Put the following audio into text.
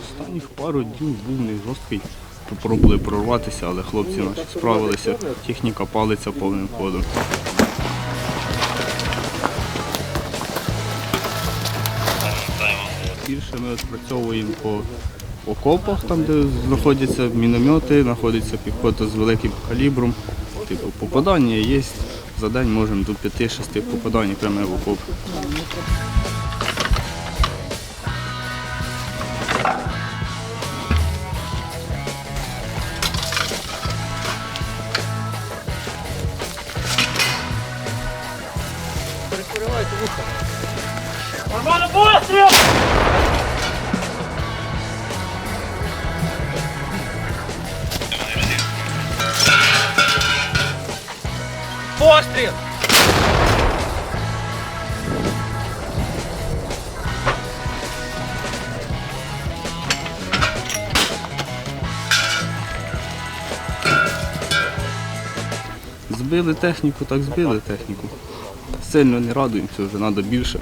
Останніх пару днів був не жорсткий. Попробували прорватися, але хлопці наші справилися. Техніка палиться повним ходом. Більше ми відпрацьовуємо по окопах, там де знаходяться міномети, знаходиться піхота з великим калібром. Типу, попадання є. За день можемо до 5-6 попадань прямо в окоп. Нормально постріл! Постріл! Збили техніку, так збили техніку. Сильно не радуємося, вже треба більше.